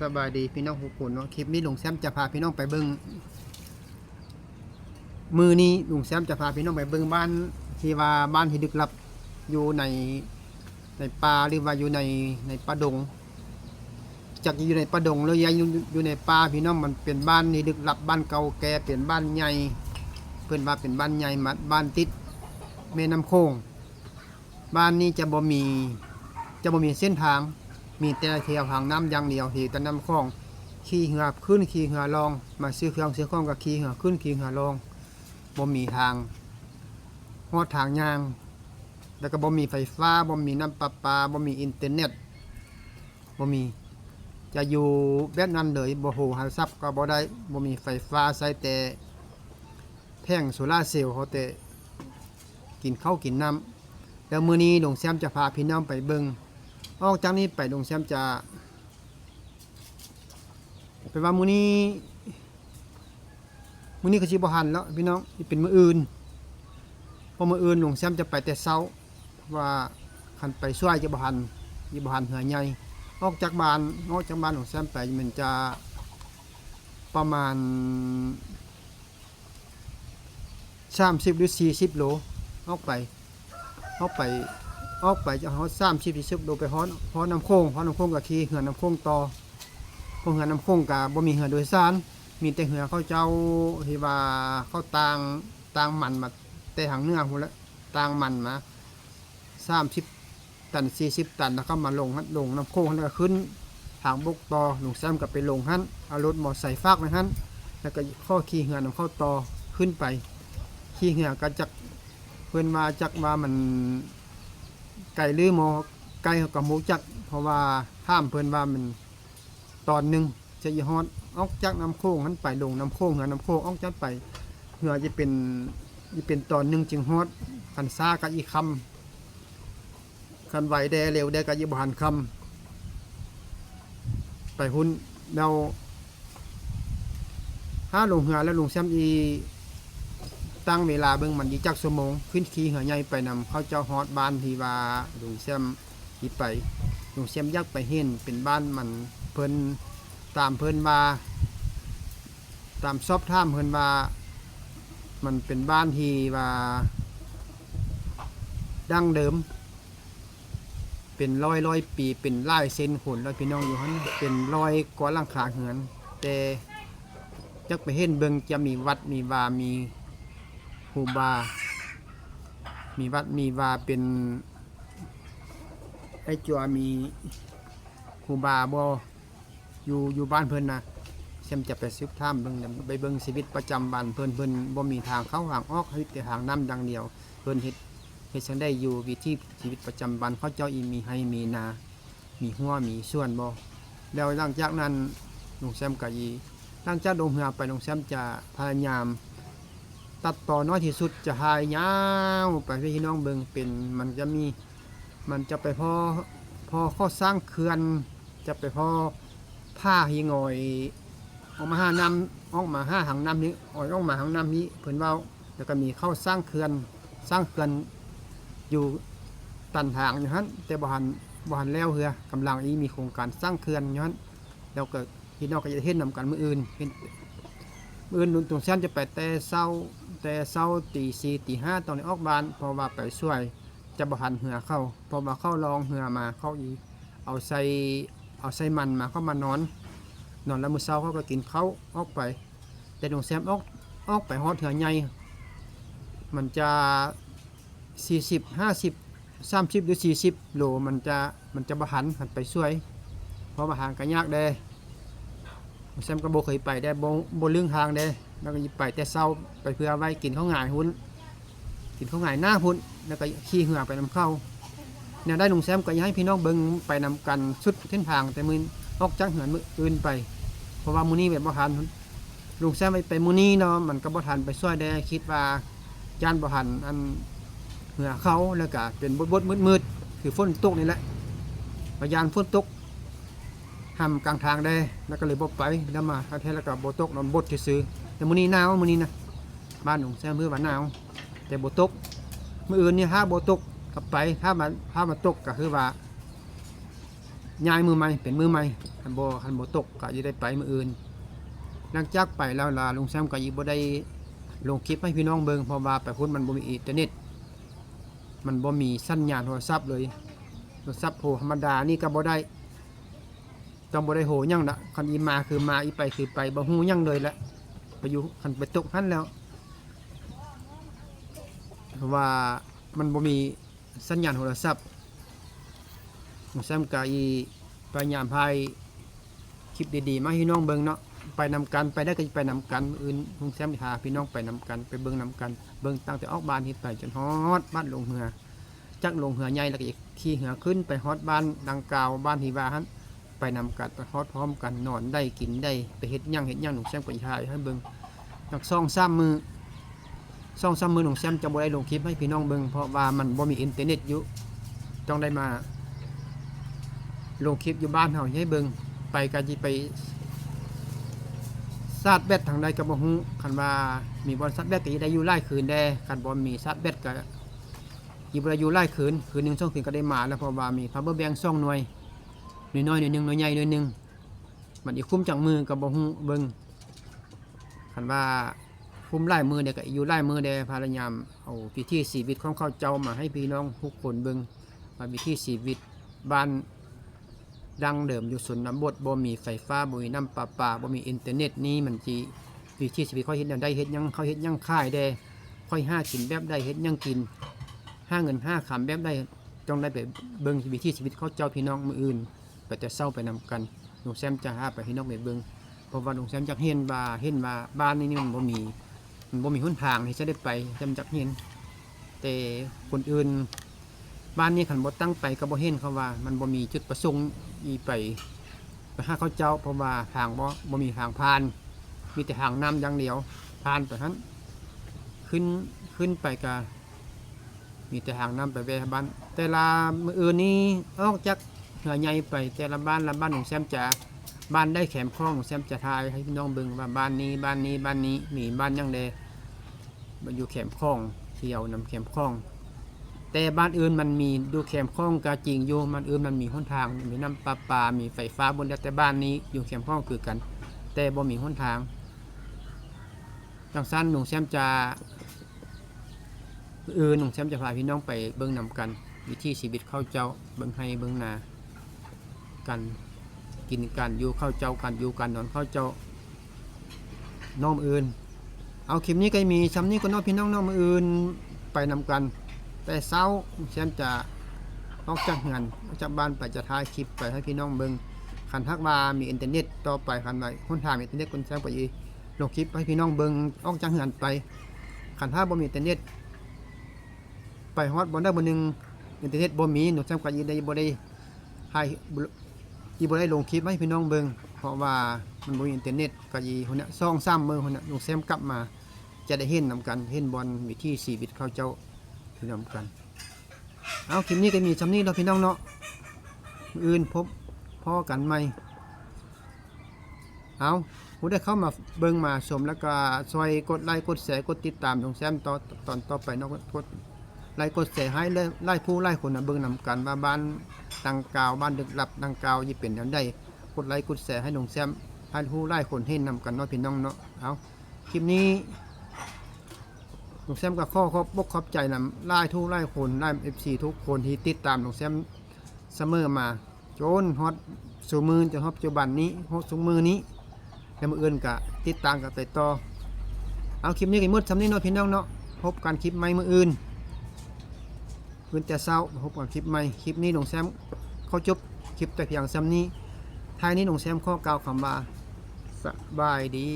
สบายดีพี่น้องทุกคนเนาะคลิปนี้ลุงแซมจะพาพี่น้องไปเบิ้งมือนี้ลุงแซมจะพาพี่น้องไปเบิ้งบ้านที่ว่าบ้านที่ดึกลับอยู่ในในป่าหรือว่าอยู่ในในป่าดง จากอยู่ในป่าดงแล้วยังอยู่อยู่ในป่าพี่น้องมันเป็นบ้านที่ดึกลับบ้านเก่าแก่เป็นบ้านใหญ่เพิ่นว่าเป็นบ้านใหญ่มาบ้านติดแม่น้ำโขงบ้านนี้จะบ่มีจะบ่มีเส้นทาง มีแต่เที่ยวหางน้ำอย่างเดียวที่ตะน้ำคลองขี่เหือขึ้นขี่เหือลอง มาซื้อเครื่องซื้อของกับขี่เหือขึ้นขี่เหือลองบ่มีทางฮอดทางยาง แล้วก็บ่มีไฟฟ้าบ่มีน้ำประปาบ่มีอินเทอร์เน็ตบ่มีจะอยู่แบบนั้นเลยบ่โหหาทรัพย์ก็บ่ได้บ่มีไฟฟ้าใช้แต่แท่งโซลาเซลล์เขาแต่กินข้าวกินน้ำแล้วมื้อนี้หลวงแซมจะพาพี่น้องไปเบิ่ง ออกจากนี้ไปลงแซมจะไปว่ามื้อนี้มื้อนี้ก็สิบหันแล้วพี่น้องนี่เป็นมืออื่นพราะมื้ออื่นลงแซมจะไปแต่เช้าว่าคันไปช่วยจะบหันสิบหันเหือใหญ่ออกจากบ้านออกจากบ้านของแซมไปมันจะประมาณ30หรือ40โลออกไปออกไป ออกไปจะฮอดสามสิบสี่สิบโลไปฮอดฮอดน้ำโค้งฮอดน้ำโค้งกับขี่เหือน้ำโค้งต่อพราะเหือน้ำโค้งกับบ่มีเหือโดยสารมีแต่เหือเขาเจ้าที่ว่าเขาตางตางมันมาแต่หางเนื้อพุ่นละตางมันมาสามสิบตันสี่สิบตันแล้วก็มาลงฮั่นลงน้ำโค้งแล้วก็ขึ้นทางบกต่อลงแซมกับไปลงหันเอารถมอไซค์ฟากไปหันแล้วก็ข้อขี่เหือน้ำเข้าต่อขึ้นไป ขี่เหือก็จักเพื่อนมาจักว่ามัน ไก่ลือหมอไก่เขากับหมูจัก เพราะว่าห้ามเพิ่นว่ามันตอนหนึ่งจะยฮอดออกจากน้ำโค้งนั้นไปลงน้ำโค้งเหือน้ำโค้งออกจากไปเหือจะเป็นจะเป็นตอนหนึ่งจึงฮอดคันซากับอีคำคันไหวแดเร็วแดกับอีบหันคำไปหุ่นเราห้าลงเหือแล้วลงแซมอี ตั้งเวลาเบิ่งมันดีจักชั่วโมงขึ้นขี่เหือใหญ่ไปนำเขาเจ้าฮอดบ้านที่ว่าลุงแซมที่ไปลุงแซมยักไปเห็นเป็นบ้านมันเพิ่นตามเพิ่นว่าตามซอบท่ามเพิ่นว่ามันเป็นบ้านที่ว่าดั้งเดิม เป็นร้อยร้อยปีเป็นลายเส้นขนแล้วพี่น้องอยู่หันเป็นรอยก้อนลังคาเหือน แต่จักไปเห็นเบิงจะมีวัดมีวามี รูบา มีวัดมีวาเป็นไอจัวมีครูบาบ่อยู่อยู่บ้านเพิ่นนะเช่มจะไปซึบท่ามเบิ่งไปเบิ่งชีวิตประจำวันเพิ่นเพิ่นบ่มีทางเข้าทางออกเฮ็ดแต่ทางน้ำดังเดียว เพิ่นเฮ็ดเฮ็ดจังได้อยู่วิถีชีวิตประจำวันเขาเจ้าอีมีให้มีนา มีหัวมีส่วนบ่แล้วหลังจากนั้นลุงแซมก็อีหลังจากลงเรือไปลุงแซมจะพยายาม ตัดต่อน้อยที่สุดจะหายยาวไปพี่น้องเบิงเป็นมันจะมีมันจะไปพอพอข้อสร้างเขื่อนจะไปพอผ้าหิงอยออกมาห้าน้ำออกมาห้าหางน้ำนี้ออกออกมาหางน้ำนี้เพิ่อนเว่าแล้วก็มีเข้าสร้างเขื่อนสร้างเขื่อนอยู่ตันทางอยู่ฮันแต่บ่หันบ่หันแล้วเหือกำลังอีมีโครงการสร้างเขื่อนอยู่ฮันแล้วก็พี่น้องก็จะเห็นนำกันมืออื่นเห็นมืออื่นลุงตรงเส้นจะไปแต่เช้า แต่เช้าตีสี่ตีห้าตอนนี้ออกบ้านเพราะว่าไปช่วยจะบหันเหือเข้าเพราะว่าเข้าลองเหือมาเข้าอีเอาใส่เอาใส่มันมาเข้ามานอน นอนแล้วมื้อเช้าเขาก็กินเขาออกไป แต่ตรงแซมออกออกไปฮอดเหือใหญ่มันจะ 40 50 30หรือ40โลมันจะมันจะบหันหันไปช่วย เพราะบหันก็ยากเด้ แซมก็บ่เคยไปได้บ่บ่ลืงทางได้แล้วก็ไปแต่เช้าไปเพื่อไว้กินข้าวหงายหุ้นกินข้าวหงายหน้าหุ้นแล้วก็ขี่เหือไปนำเข้าเนี่ยได้ลุงแซมก็อยากให้พี่น้องเบิ่งไปนำกันสุดเส้นทางแต่มื้อออกจากเหือนมื้ออื่นไป เพราะว่ามื้อนี้แบบบ่ทันลุงแซมไปไปมื้อนี้เนาะมันก็บ่ทันไปช่วยได้คิดว่าย่านบ่ทันอันเหือเขาแล้วก็เป็นบดๆมืดๆคือฝนตกนี่แหละพยานฝนตก ห้ามกลางทางได้แล้วก็เลยบ่ไปแล้วมาแท้แล้วก็บ่ตกนอนบดซื้อแต่มื้อนี้หนาวมื้อนี้นะบ้านหนุ่มแซมเพื่อว่าหนาว แต่บ่ตกมื้ออื่นนี่ถ้าบ่ตกก็ไปถ้ามันถ้ามันตกก็คือว่าย้ายมือใหม่เป็นมือใหม่คันบ่คันบ่ตกก็จะได้ไปมืออื่นหลังจากไปแล้วล่ะลุงแซมก็อีบ่ได้ลงคลิปให้พี่น้องเบิ่งเพราะว่าไปพุ่นมันบ่มีอินเทอร์เน็ต มันบ่มีสัญญาณโทรศัพท์เลยโทรศัพท์โหธรรมดานี่ก็บ่ได้ ต้องบ่ได้โหยังละคันอีมาคือมาอีไปคือไปบ่ฮู้ยังเลยละไปอยู่คันไปตกหันแล้วเพราะว่ามันบ่มีสัญญาณโทรศัพท์ผมแซมกอีพยายามพายคลิปดีๆ มาให้พี่น้องเบิ่งเนาะไปนำกันไปได้ก็ไปนำกันอื่นผมแซมพาพี่น้องไปนำกัน ไปเบิ่งนำกัน เบิ่งตั้งแต่ออกบ้านเฮ็ดไปจนฮอดบ้านลงเหือจักลงเหือใหญ่แล้วก็อีกขี่เหือขึ้นไปฮอดบ้านดังกล่าวบ้านที่ว่าหัน ไปนำกันไปฮอดพร้อมกันนอนได้กินได้ไปเฮ็ดหยังเฮ็ดหยังหนุ่มแซมก็ถ่ายให้เบิ่งจักซ่องซ้ำมือซ่องซ้ำมือของแซมจะบ่ได้ลงคลิปให้พี่น้องเบิ่งเพราะว่ามันบ่มีอินเทอร์เน็ตอยู่ต้องได้มาลงคลิปอยู่บ้านเฮาให้เบิ่งไปก็สิไปซาดแบตทางใดก็บ่ฮู้คันว่ามีบอลซัดแบตก็ได้อยู่หลายคืนแด่คันบ่มีซัดแบตก็สิบ่ได้อยู่หลายคืนคืนหนึงสองคืนก็ได้มาแล้วเพราะว่ามี power bank สองหน่วยหน่วย น้อยหน่วยหนึงน่วยใหญ่หน่วยหนึงมันอีกคุ้มจังมือก็บ่ฮู้เบิ่งคันว่าคุ้มไล่มือเด็กอยู่ไล่มือเดพยายามเอาพิธีชีวิตของเขาเจ้ามาให้พี่น้องทุกคนเบิงมาพิธีชีวิตบ้านดังเดิมอยู่สนน้ำบดบ่มีไฟฟ้าบ่มีน้ำประปาบ่มีอินเทอร์เน็ตนี่มันจีวิธีชีวิตเขาเฮ็ดแนได้เฮ็ดยังเขาเฮ็ดยังค่ายได้ค่อยห้ากินแบบได้เฮ็ดยังกินห้าเงินห้าคำแบบได้จงได้ไปเบิ่งวิธีชีวิตเขาเจ้าพี่น้องมืออื่น ไปแต่เศร้าไปนำกันหนูแซมจะหาไปพี่น้องไปเบิ่งเพราะว่าหนูแซมจักเห็นว่าเห็นว่าบ้านนี้นี่มันบ่มีมันบ่มีหนทางที่จะได้ไปจำจักเห็นแต่คนอื่นบ้านนี้ขันบ่ตั้งไปก็บ่เห็นเขาว่า มันบ่มีจุดประสงค์อีไปไปหาเขาเจ้าเพราะว่าทางบ่บ่มีทางผ่าน มีแต่ทางน้ำอย่างเดียวผ่านไปทั้นขึ้นขึ้นไปก็มีแต่ทางน้ำไปแวะบ้านแต่ละมื้ออื่นนี้ออกจาก เหือใหญ่ไปแต่ละบ้านละบ้านของแซมจะบ้านได้แขมคล้องแซมจะทายให้พี่น้องเบิ่งว่าบ้านนี้บ้านนี้บ้านนี้มีบ้านยังเดมันอยู่แขมคล้องเที่ยวนำแขมคล้อง แต่บ้านอื่นมันมีดูแขมคล้องกาจริงอยู่มันอื่นมันมีหนทางมีน้ำประปา มีไฟฟ้าบนแต่บ้านนี้อยู่แขมคล้องคือกัน แต่บ่มีหนทางจังสั้นหนุ่มแซมจะอื่นหนุ่มแซมจะพาพี่น้องไปเบิ่งนำกัน วิธีชีวิตเข้าเจ้าเบิ่งให้เบิ่งนา กันกินกันอยู่เข้าเจ้ากันอยู่กันนอนเข้าเจ้าน้องอื่น เอาคลิปนี้ก็มีซ้ำนี้ก็น้องพี่น้องน้องอื่นไปนำกัน แต่เช้าแซมจะออกจากงานออกจากบ้านไปจะถ่ายคลิปไปให้พี่น้องเบิ่งคันทักว่ามีอินเทอร์เน็ตต่อไปคันว่าคนทางอินเทอร์เน็ตคนแซมไปอีลงคลิปให้พี่น้องเบิ่งออกจากงานไปคันถ้าบ่มีอินเทอร์เน็ตไปฮอดบ่ได้บ่หนึ่งอินเทอร์เน็ตบ่มีหนูแซมก็ยินได้บ่ได้ให้ อีบ่ได้ลงคลิปให้พี่น้องเบิงเพราะว่ามันบ่มีอินเทอร์เน็ตก็อีคนนี้ซ่องซ้ำมือคนนี้ลงแซมกลับมา จะได้เห็นนำกันเห็นบอลวิธีชีวิตเขาเจ้าที่นำกัน เอาคลิปนี้ก็มีสำนี้เราพี่น้องเนาะอื่นพบพ่อกันใหม่เอาผู้ได้เข้ามาเบิ่งมาชมแล้วก็ช่วยกดไลค์กดแชร์กดติดตามลงแซมต่อตอนต่อไปเนาะกดไลค์กดแชร์ให้ไล่ผู้ไล่คนนะเบิ่งนำกันว่าบ้าน ดังกล่าวบ้านดึกหลับดังกล่าวยี่เป็นแนวใดกดไลค์กดแชร์ให้น้องแซมให้ผู้ไล่คนให้นำกันเนาะพี่น้องเนาะเอาคลิปนี้น้องแซมกับข้อขอบอกขอบใจนำไล่ทุกไล่คนไล่เอฟซีทุกคนที่ติดตามน้องแซมเสมอมาจนฮอตสูมือจนฮอตปัจจุบันนี้ฮอตสูมือนี้แล้วมืออื่นกะติดตามกับไปต่อเอาคลิปนี้ก็หมดสำนี้เนาะพี่น้องเนาะพบกันคลิปใหม่มืออื่น พื้นแต่เศร้าพบกับคลิปใหม่ คลิปนี้หลวงแซมเขาจบคลิปแต่เพียงซ้ำนี้ท้ายนี้หลวงแซมข้อกล่าวคำว่าสบายดี